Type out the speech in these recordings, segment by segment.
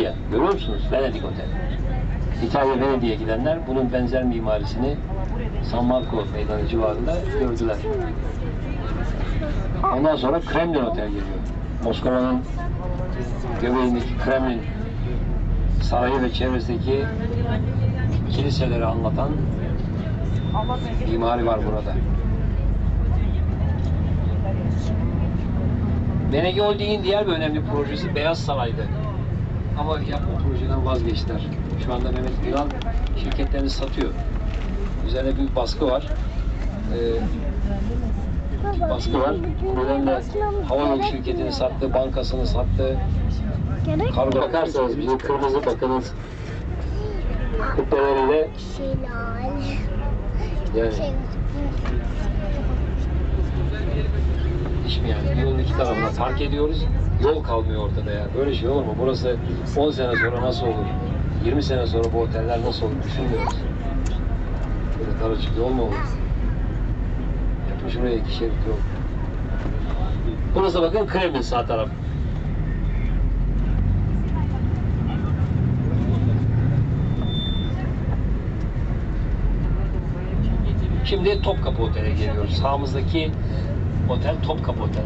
Venezia. Görüyor musunuz? Venedik Otel. İtalya Venedik'e gidenler bunun benzer mimarisini San Marco meydanı civarında gördüler. Ondan sonra Kremlin Otel geliyor. Moskova'nın göbeğindeki Kremlin sarayı ve çevresindeki kiliseleri anlatan mimari var burada. Benegi Holding'in diğer bir önemli projesi Beyaz Saray'dı. Ama ya o projeden vazgeçtiler. Şu anda Mehmet Gülan şirketlerini satıyor. Üzerine büyük baskı var. Ee, baskı var. Nedenle havayolu şirketini sattı, bankasını sattı. Kargo bakarsanız bizim kırmızı bakınız kubbeleriyle yani Şey, iş mi yani? Yolun iki tarafına park ediyoruz. Yol kalmıyor ortada ya. Böyle şey olur mu? Burası 10 sene sonra nasıl olur? 20 sene sonra bu oteller nasıl olur? Düşünmüyoruz. Böyle dar açık yol mu olur? Yapın şuraya iki şerit yol. Burası bakın Kremlin sağ taraf. Şimdi Topkapı Otel'e geliyoruz. Sağımızdaki otel Topkapı Otel.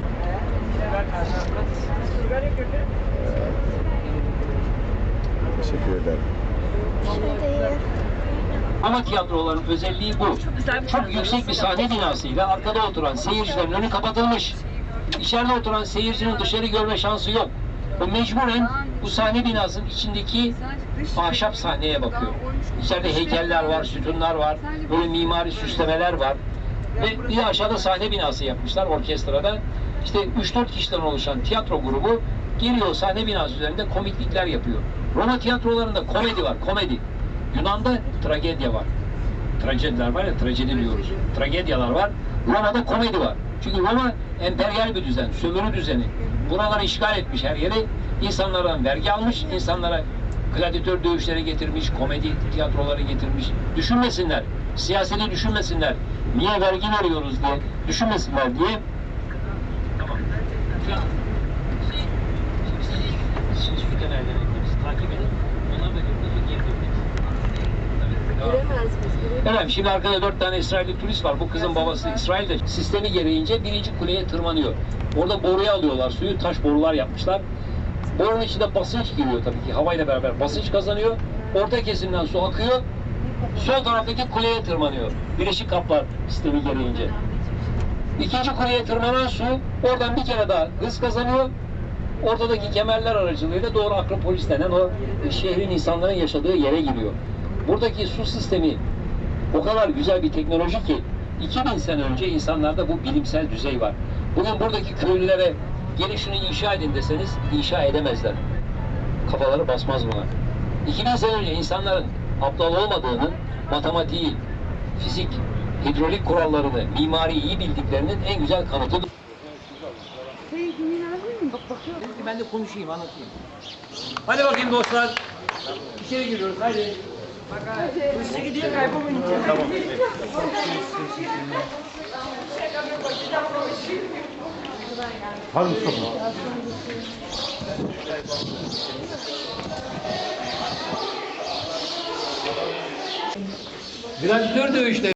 Teşekkür ederim. Ama tiyatroların özelliği bu. Çok yüksek bir sahne binasıyla arkada oturan seyircilerin önü kapatılmış. İçeride oturan seyircinin dışarı görme şansı yok. O mecburen bu sahne binasının içindeki ahşap sahneye bakıyor. İçeride heykeller var, sütunlar var, böyle mimari süslemeler var. Ve bir aşağıda sahne binası yapmışlar orkestrada. İşte 3-4 kişiden oluşan tiyatro grubu geliyor sahne binası üzerinde komiklikler yapıyor. Roma tiyatrolarında komedi var, komedi. Yunan'da tragedya var. Tragediler var ya, trajedi diyoruz. Tragedyalar var. Roma'da komedi var. Çünkü Roma emperyal bir düzen, sömürü düzeni. Buraları işgal etmiş her yeri. İnsanlardan vergi almış, insanlara gladyatör dövüşleri getirmiş, komedi tiyatroları getirmiş. Düşünmesinler, siyaseti düşünmesinler. Niye vergi veriyoruz diye düşünmesinler diye. Evet, şimdi arkada dört tane İsrailli turist var. Bu kızın babası İsrail'de sistemi gereğince birinci kuleye tırmanıyor. Orada boruya alıyorlar suyu, taş borular yapmışlar. Borunun içinde basınç giriyor tabii ki, havayla beraber basınç kazanıyor. Orta kesimden su akıyor. Sol taraftaki kuleye tırmanıyor. Birleşik kaplar sistemi gereğince. İkinci kuleye tırmanan su oradan bir kere daha hız kazanıyor. Ortadaki kemerler aracılığıyla doğru Akropolis denen o şehrin insanların yaşadığı yere giriyor. Buradaki su sistemi o kadar güzel bir teknoloji ki 2000 sene önce insanlarda bu bilimsel düzey var. Bugün buradaki köylülere gelin inşa edin deseniz inşa edemezler. Kafaları basmaz buna. 2000 sene önce insanların aptal olmadığının matematiği, fizik, hidrolik kurallarını, mimariyi iyi bildiklerinin en güzel kanıtıdır. Ben de konuşayım, anlatayım. Hadi bakayım dostlar. İçeri giriyoruz, hadi. Tamam. Hadi Mustafa. Gladyatör dövüşleri.